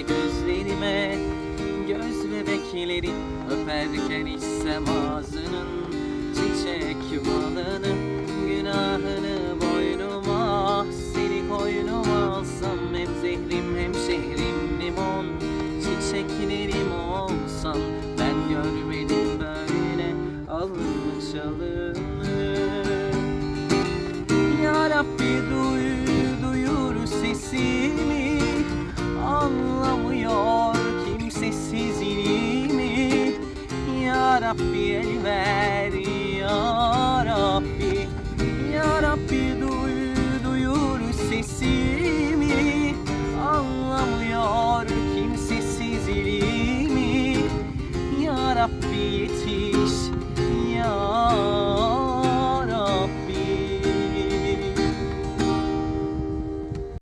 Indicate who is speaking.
Speaker 1: gözlerime Göz bebekleri öperken içsem ağzının Rabbi el ver Ya Rabbi. Ya Rabbi duy, duyur sesimi. Anlamıyor kimsesiz elimi Ya Rabbi yetiş.